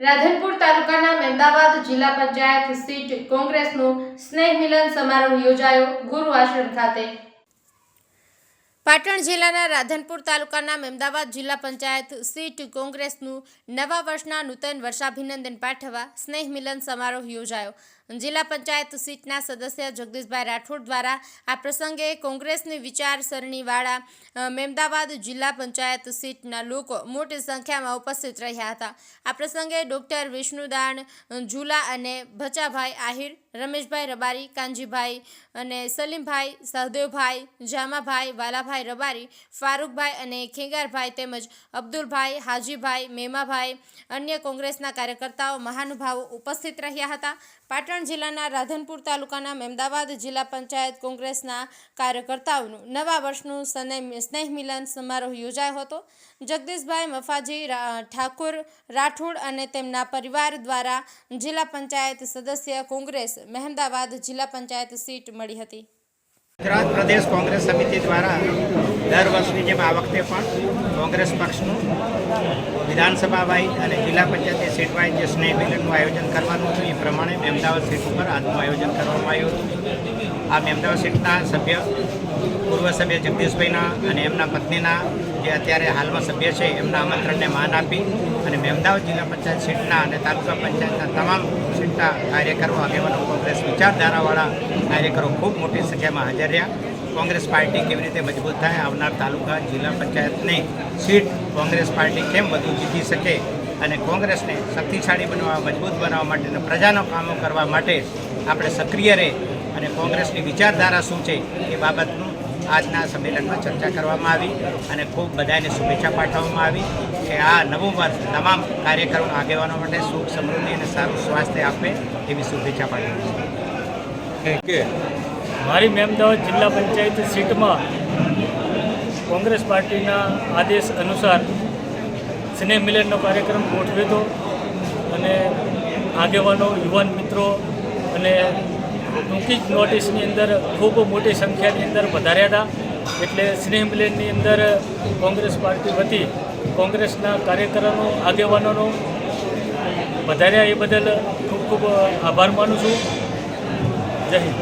રાધનપુર તાલુકાના મહેમદાવાદ જિલ્લા પંચાયત સીટ કોંગ્રેસનો સ્નેહ મિલન સમારોહ યોજાયો ગુરુ આશ્રમ ખાતે. પાટણ જિલ્લાના રાધનપુર તાલુકાના મહેમદાવાદ જિલ્લા પંચાયત સીટ કોંગ્રેસનું નવા વર્ષના નૂતન વર્ષાભિનંદન પાઠવવા સ્નેહ મિલન સમારોહ યોજાયો. જિલ્લા પંચાયત સીટના સદસ્ય જગદીશભાઈ રાઠોડ દ્વારા આ પ્રસંગે કોંગ્રેસની વિચારસરણીવાળા મેમદાવાદ જિલ્લા પંચાયત સીટના લોકો મોટી સંખ્યામાં ઉપસ્થિત રહ્યા હતા. આ પ્રસંગે ડોક્ટર વિષ્ણુદાન ઝુલા અને ભચાભાઈ આહિર, રમેશભાઈ રબારી, કાનજીભાઈ અને સલીમભાઈ, સહદેવભાઈ, જામાભાઈ, વાલાભાઈ રબારી, ફારૂકભાઈ અને ખેંગારભાઈ તેમજ અબ્દુલભાઈ, હાજીભાઈ, મેમાભાઈ અન્ય કોંગ્રેસના કાર્યકર્તાઓ, મહાનુભાવો ઉપસ્થિત રહ્યા હતા. પાટણ જિલ્લાના રાધનપુર તાલુકાના મહેમદાવાદ જિલ્લા પંચાયત કોંગ્રેસના કાર્યકર્તાઓનું નવા વર્ષનું સને- સ્નેહ મિલન સમારોહ યોજાયો હતો. જગદીશભાઈ મફાજી ઠાકોર રાઠોડ અને તેમના પરિવાર દ્વારા જિલ્લા પંચાયત સદસ્ય કોંગ્રેસ મહેમદાવાદ જિલ્લા પંચાયત સીટ મળી હતી. ગુજરાત પ્રદેશ કોંગ્રેસ સમિતિ દ્વારા દર વર્ષની જેમ આ વખતે પણ કોંગ્રેસ પક્ષનું વિધાનસભા વાઇઝ અને જિલ્લા પંચાયતની સીટ વાઇઝ જે સ્નેહ મિલનનું આયોજન કરવાનું હતું, એ પ્રમાણે મહેમદાવાદ સીટ ઉપર આજનું આયોજન કરવામાં આવ્યું હતું. આ મહેમદાવાદ સીટના સભ્ય પૂર્વ સભ્ય જગદીશભાઈના અને એમના પત્નીના જે અત્યારે હાલમાં સભ્ય છે, એમના આમંત્રણને માન આપી અને મહેમદાવાદ જિલ્લા પંચાયત સીટના અને તાલુકા પંચાયતના તમામ સીટના કાર્યકરો, આગેવાનો, કોંગ્રેસ વિચારધારાવાળા કાર્યકરો ખૂબ મોટી સંખ્યામાં હાજર રહ્યા. કોંગ્રેસ પાર્ટી કેવી રીતે મજબૂત થાય, આવનાર તાલુકા જિલ્લા પંચાયતની સીટ કોંગ્રેસ પાર્ટી કેમ વધુ જીતી શકે અને કોંગ્રેસને શક્તિશાળી બનાવવા મજબૂત બનાવવા માટે પ્રજાનો કામો કરવા માટે આપણે સક્રિય રહે અને કોંગ્રેસની વિચારધારા શું છે એ બાબતનું આજના સંમેલનમાં ચર્ચા કરવામાં આવી અને ખૂબ બધાને શુભેચ્છા પાઠવવામાં આવી કે આ નવું વર્ષ તમામ કાર્યકરો આગેવાનો માટે સુખ સમૃદ્ધિ અને સારું સ્વાસ્થ્ય આપે એવી શુભેચ્છા પાઠવી કે મારી મહેમદાવાદ જિલ્લા પંચાયત સીટમાં કોંગ્રેસ પાર્ટીના આદેશ અનુસાર સ્નેહ મિલનનો કાર્યક્રમ ગોઠવ્યો હતો અને આગેવાનો, યુવાન મિત્રો અને ટૂંકી જ નોટિસની અંદર ખૂબ મોટી સંખ્યાની અંદર વધાર્યા હતા. એટલે સ્નેહ મિલનની અંદર કોંગ્રેસ પાર્ટી વતી કોંગ્રેસના કાર્યકરોનો, આગેવાનોનો વધાર્યા એ બદલ ખૂબ ખૂબ આભાર માનું છું. જય હિન્દ.